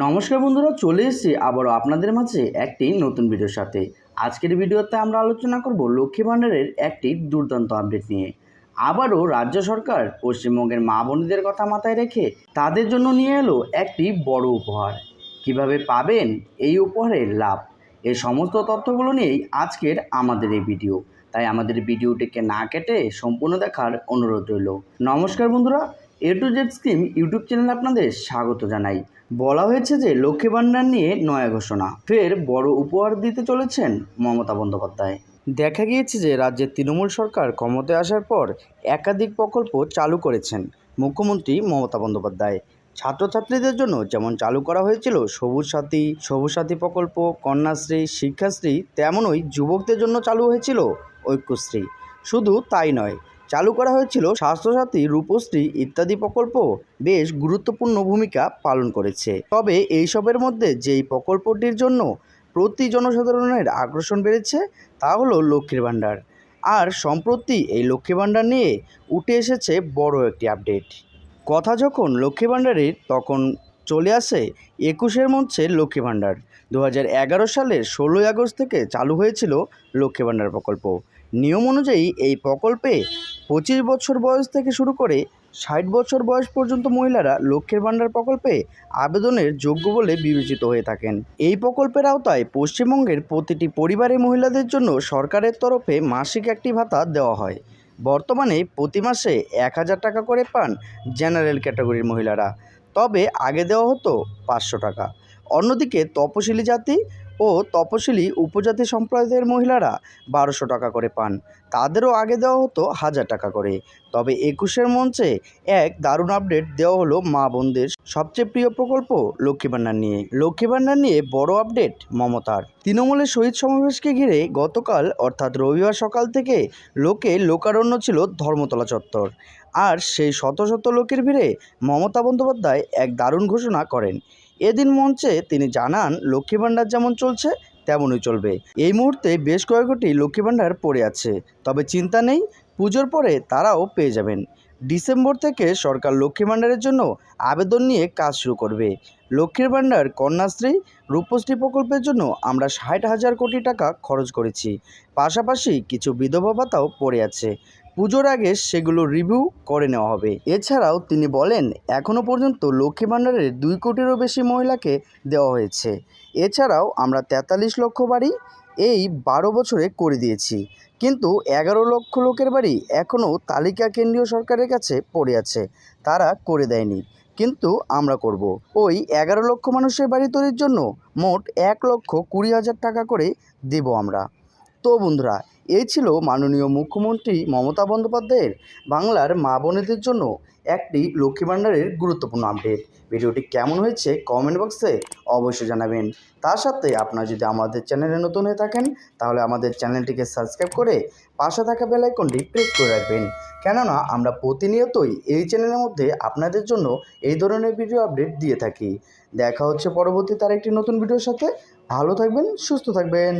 নমস্কার বন্ধুরা, চলে এসেছি আবারও আপনাদের মাঝে একটি নতুন ভিডিওর সাথে। আজকের ভিডিওতে আমরা আলোচনা করব লক্ষ্মী ভাণ্ডারের একটি দুর্দান্ত আপডেট নিয়ে। আবারও রাজ্য সরকার পশ্চিমবঙ্গের মা বোনদের কথা মাথায় রেখে তাদের জন্য নিয়ে এলো একটি বড় উপহার। কীভাবে পাবেন এই উপহারের লাভ? এই সমস্ত তথ্যগুলো নিয়েই আজকের আমাদের এই ভিডিও। তাই আমাদের ভিডিওটিকে না কেটে সম্পূর্ণ দেখার অনুরোধ রইল। নমস্কার বন্ধুরা A to Z scheme YouTube চ্যানেলে আপনাদের স্বাগত জানাই। বলা হয়েছে যে লক্ষ্মী ভাণ্ডার নিয়ে নয়া ঘোষণা। ফের বড় উপহার দিতে চলেছেন মমতা বন্দ্যোপাধ্যায়। দেখা গিয়েছে যে রাজ্যের তৃণমূল সরকার ক্ষমতায় আসার পর একাধিক প্রকল্প চালু করেছেন মুখ্যমন্ত্রী মমতা বন্দ্যোপাধ্যায়। ছাত্রছাত্রীদের জন্য যেমন চালু করা হয়েছিল সবুজ সাথী সবুজ সাথী প্রকল্প, কন্যাশ্রী, শিক্ষাশ্রী, তেমনই যুবকদের জন্য চালু হয়েছিল ঐক্যশ্রী। শুধু তাই নয় চালু করা হয়েছিল স্বাস্থ্যসাথী, রূপশ্রী ইত্যাদি প্রকল্প বেশ গুরুত্বপূর্ণ ভূমিকা পালন করেছে। তবে এইসবের মধ্যে যেই প্রকল্পটির জন্য প্রতি জনসাধারণের আকর্ষণ বেড়েছে তা হলো লক্ষ্মীর ভাণ্ডার। আর সম্প্রতি এই লক্ষ্মী ভাণ্ডার নিয়ে উঠে এসেছে বড় একটি আপডেট। কথা যখন লক্ষ্মী ভাণ্ডারের তখন চলে আসে একুশের মঞ্চে লক্ষ্মী ভাণ্ডার। দু এগারো সালের ষোলোই আগস্ট থেকে চালু হয়েছিল লক্ষ্মী ভাণ্ডার প্রকল্প। নিয়ম অনুযায়ী এই প্রকল্পে পঁচিশ বছর বয়স থেকে শুরু করে ষাট বছর বয়স পর্যন্ত মহিলারা লক্ষ্মীর ভাণ্ডার প্রকল্পে আবেদনের যোগ্য বলে বিবেচিত হয়ে থাকেন। এই প্রকল্পের আওতায় পশ্চিমবঙ্গের প্রতিটি পরিবারের মহিলাদের জন্য সরকারের তরফে মাসিক একটি ভাতা দেওয়া হয়। বর্তমানে প্রতি মাসে এক হাজার টাকা করে পান জেনারেল ক্যাটাগরির মহিলারা। তবে আগে দেওয়া হতো পাঁচশো টাকা। অন্যদিকে তপশিলি জাতি ও তপশিলি উপজাতি সম্প্রদায়ের মহিলারা বারোশো টাকা করে পান। তাদেরও আগে দেওয়া হতো হাজার টাকা করে। তবে একুশের মঞ্চে এক দারুণ আপডেট দেওয়া হলো মা বোনদের সবচেয়ে প্রিয় প্রকল্প লক্ষ্মী ভাণ্ডার নিয়ে। লক্ষ্মী ভাণ্ডার নিয়ে বড় আপডেট মমতার। তৃণমূলের শহীদ সমাবেশকে ঘিরে গতকাল, অর্থাৎ রবিবার সকাল থেকে লোকে লোকারণ্য ছিল ধর্মতলা চত্বর। আর সেই শত শত লোকের ভিড়ে মমতা বন্দ্যোপাধ্যায় এক দারুণ ঘোষণা করেন। এদিন মঞ্চে তিনি জানান, লক্ষ্মী ভাণ্ডার যেমন চলছে, তেমনই চলবে। এই মুহূর্তে বেশ কয়েকটি লক্ষ্মী ভাণ্ডার পড়ে আছে। তবে চিন্তা নেই, পুজোর পরে তারাও পেয়ে যাবেন। ডিসেম্বর থেকে সরকার লক্ষ্মী ভাণ্ডারের জন্য আবেদন নিয়ে কাজ শুরু করবে। লক্ষ্মীর ভাণ্ডার, কন্যাশ্রী, রূপশ্রী প্রকল্পের জন্য আমরা ষাট হাজার কোটি টাকা খরচ করেছি। পাশাপাশি কিছু বিধবা ভাতাও পড়ে আছে। পুজোর আগে সেগুলো রিভিউ করে নেওয়া হবে। এছাড়াও তিনি বলেন এখনও পর্যন্ত লক্ষ্মী ভাণ্ডারের দুই কোটিরও বেশি মহিলাকে দেওয়া হয়েছে। এছাড়াও আমরা তেতাল্লিশ লক্ষ বাড়ি এই বারো বছরে করে দিয়েছি। কিন্তু এগারো লক্ষ লোকের বাড়ি এখনও তালিকা কেন্দ্রীয় সরকারের কাছে পড়ে আছে। তারা করে দেয়নি। কিন্তু আমরা করব। ওই এগারো লক্ষ মানুষের বাড়ি তৈরির জন্য মোট এক লক্ষ কুড়ি হাজার টাকা করে দেব আমরা। তো বন্ধুরা এই ছিল মাননীয় মুখ্যমন্ত্রী মমতা বন্দ্যোপাধ্যায়ের বাংলার মা বোনেদের জন্য একটি লক্ষ্মী ভাণ্ডারের গুরুত্বপূর্ণ আপডেট। ভিডিওটি কেমন হয়েছে কমেন্ট বক্সে অবশ্যই জানাবেন। তার সাথে আপনারা যদি আমাদের চ্যানেলে নতুন হয়ে থাকেন, তাহলে আমাদের চ্যানেলটিকে সাবস্ক্রাইব করে পাশে থাকা বেল আইকনটি প্রেস করে রাখবেন। কেননা, আমরা প্রতিনিয়তই এই চ্যানেলের মধ্যে আপনাদের জন্য এই ধরনের ভিডিও আপডেট দিয়ে থাকি। দেখা হচ্ছে পরবর্তী তার একটি নতুন ভিডিওর সাথে। ভালো থাকবেন, সুস্থ থাকবেন।